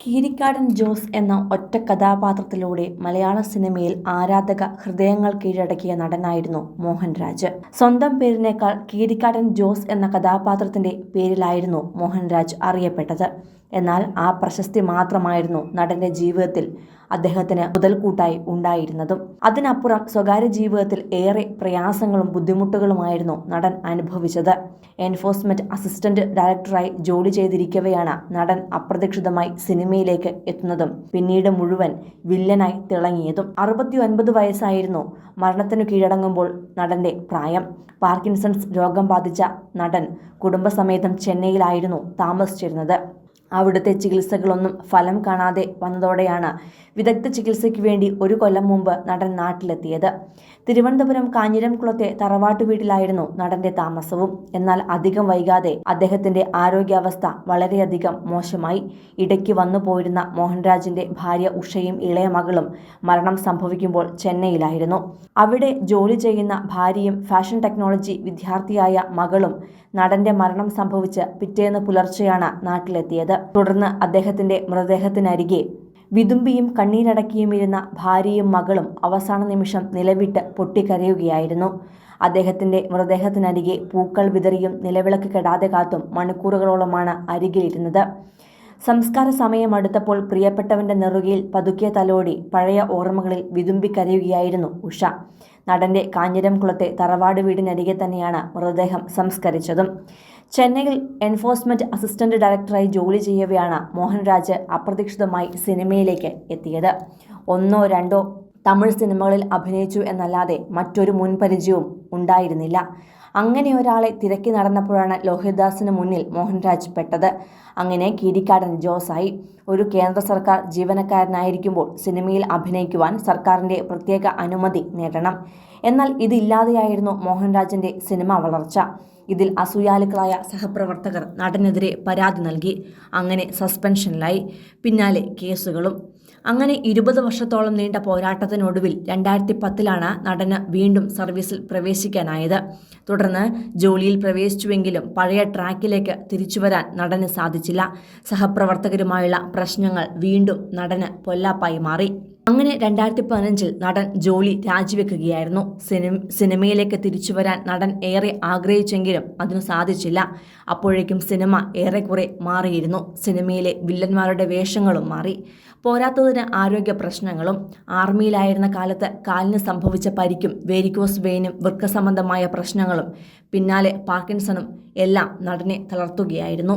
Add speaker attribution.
Speaker 1: കീരിക്കാടൻ ജോസ് എന്ന ഒറ്റ കഥാപാത്രത്തിലൂടെ മലയാള സിനിമയിൽ ആരാധക ഹൃദയങ്ങൾ കീഴടക്കിയ നടനായിരുന്നു മോഹൻരാജ് സ്വന്തം പേരിനേക്കാൾ കീരിക്കാടൻ ജോസ് എന്ന കഥാപാത്രത്തിന്റെ പേരിലായിരുന്നു മോഹൻരാജ് അറിയപ്പെട്ടത്. എന്നാൽ ആ പ്രശസ്തി മാത്രമായിരുന്നു നടന്റെ ജീവിതത്തിൽ അദ്ദേഹത്തിന് മുതൽക്കൂട്ടായി ഉണ്ടായിരുന്നതും. അതിനപ്പുറം സ്വകാര്യ ജീവിതത്തിൽ ഏറെ പ്രയാസങ്ങളും ബുദ്ധിമുട്ടുകളുമായിരുന്നു നടൻ അനുഭവിച്ചത്. എൻഫോഴ്സ്മെന്റ് അസിസ്റ്റന്റ് ഡയറക്ടറായി ജോലി ചെയ്തിരിക്കവെയാണ് നടൻ അപ്രതീക്ഷിതമായി സിനിമയിലേക്ക് എത്തുന്നതും പിന്നീട് മുഴുവൻ വില്ലനായി തിളങ്ങിയതും. അറുപത്തി ഒൻപത് വയസ്സായിരുന്നു മരണത്തിനു കീഴടങ്ങുമ്പോൾ നടന്റെ പ്രായം. പാർക്കിൻസൺസ് രോഗം ബാധിച്ച നടൻ കുടുംബസമേതം ചെന്നൈയിലായിരുന്നു താമസിച്ചിരുന്നത്. അവിടുത്തെ ചികിത്സകളൊന്നും ഫലം കാണാതെ വന്നതോടെയാണ് വിദഗ്ധ ചികിത്സയ്ക്ക് വേണ്ടി ഒരു കൊല്ലം മുമ്പ് നടൻ നാട്ടിലെത്തിയത്. തിരുവനന്തപുരം കാഞ്ഞിരംകുളത്തെ തറവാട്ടു വീട്ടിലായിരുന്നു നടന്റെ താമസവും. എന്നാൽ അധികം വൈകാതെ അദ്ദേഹത്തിന്റെ ആരോഗ്യാവസ്ഥ വളരെയധികം മോശമായി. ഇടയ്ക്ക് വന്നു പോയിരുന്ന മോഹൻരാജിന്റെ ഭാര്യ ഉഷയും ഇളയ മകളും മരണം സംഭവിക്കുമ്പോൾ ചെന്നൈയിലായിരുന്നു. അവിടെ ജോലി ചെയ്യുന്ന ഭാര്യയും ഫാഷൻ ടെക്നോളജി വിദ്യാർത്ഥിയായ മകളും നടന്റെ മരണം സംഭവിച്ച് പിറ്റേന്ന് പുലർച്ചെയാണ് നാട്ടിലെത്തിയത്. തുടർന്ന് അദ്ദേഹത്തിന്റെ മൃതദേഹത്തിനരികെ വിതുമ്പിയും കണ്ണീരടക്കിയും ഇരുന്ന ഭാര്യയും മകളും അവസാന നിമിഷം നിലവിട്ട് പൊട്ടിക്കരയുകയായിരുന്നു. അദ്ദേഹത്തിന്റെ മൃതദേഹത്തിനരികെ പൂക്കൾ വിതറിയും നിലവിളക്ക് കെടാതെ കാത്തും മണിക്കൂറുകളോളമാണ് അരികിലിരുന്നത്. സംസ്കാര സമയം അടുത്തപ്പോൾ പ്രിയപ്പെട്ടവന്റെ നെറുകയിൽ പതുക്കിയ തലോടി പഴയ ഓർമ്മകളിൽ വിതുമ്പിക്കരയുകയായിരുന്നു ഉഷ. നടന്റെ കാഞ്ഞിരം കുളത്തെ തറവാട് വീടിനരികെ തന്നെയാണ് മൃതദേഹം സംസ്കരിച്ചതും. ചെന്നൈയിൽ എൻഫോഴ്സ്മെന്റ് അസിസ്റ്റന്റ് ഡയറക്ടറായി ജോലി ചെയ്യവെയാണ് മോഹൻരാജ് അപ്രതീക്ഷിതമായി സിനിമയിലേക്ക് എത്തിയത്. ഒന്നോ രണ്ടോ തമിഴ് സിനിമകളിൽ അഭിനയിച്ചു എന്നല്ലാതെ മറ്റൊരു മുൻപരിചയവും ഉണ്ടായിരുന്നില്ല. അങ്ങനെ ഒരാളെ തിരക്കി നടന്നപ്പോഴാണ് ലോഹിതദാസിന് മുന്നിൽ മോഹൻരാജ് പെട്ടത്. അങ്ങനെ കീരിക്കാടൻ ജോസായി ഒരു കേന്ദ്ര സർക്കാർ ജീവനക്കാരനായിരിക്കുമ്പോൾ സിനിമയിൽ അഭിനയിക്കുവാൻ സർക്കാരിന്റെ പ്രത്യേക അനുമതി നേടണം. എന്നാൽ ഇതില്ലാതെയായിരുന്നു മോഹൻരാജിന്റെ സിനിമ വളർച്ച. ഇതിൽ അസൂയാലുക്കളായ സഹപ്രവർത്തകർ നടനെതിരെ പരാതി നൽകി. അങ്ങനെ സസ്പെൻഷനിലായി. പിന്നാലെ കേസുകളും. അങ്ങനെ ഇരുപത് വർഷത്തോളം നീണ്ട പോരാട്ടത്തിനൊടുവിൽ രണ്ടായിരത്തി പത്തിലാണ് നടന് വീണ്ടും സർവീസിൽ പ്രവേശിക്കാനായത്. തുടർന്ന് ജോലിയിൽ പ്രവേശിച്ചുവെങ്കിലും പഴയ ട്രാക്കിലേക്ക് തിരിച്ചുവരാൻ നടന് സാധിച്ചില്ല. സഹപ്രവർത്തകരുമായുള്ള പ്രശ്നങ്ങൾ വീണ്ടും നടന് പൊല്ലാപ്പായി മാറി. അങ്ങനെ രണ്ടായിരത്തി പതിനഞ്ചിൽ നടൻ ജോലി രാജിവെക്കുകയായിരുന്നു. സിനിമ സിനിമയിലേക്ക് തിരിച്ചു വരാൻ നടൻ ഏറെ ആഗ്രഹിച്ചെങ്കിലും അതിനു സാധിച്ചില്ല. അപ്പോഴേക്കും സിനിമ ഏറെക്കുറെ മാറിയിരുന്നു. സിനിമയിലെ വില്ലന്മാരുടെ വേഷങ്ങളും മാറി. പോരാത്തതിന് ആരോഗ്യ പ്രശ്നങ്ങളും. ആർമിയിലായിരുന്ന കാലത്ത് കാലിന് സംഭവിച്ച പരിക്കും വേരിക്കോസ് വെയിനും വൃക്ക സംബന്ധമായ പ്രശ്നങ്ങളും പിന്നാലെ പാർക്കിൻസണും എല്ലാം നടനെ തളർത്തുകയായിരുന്നു.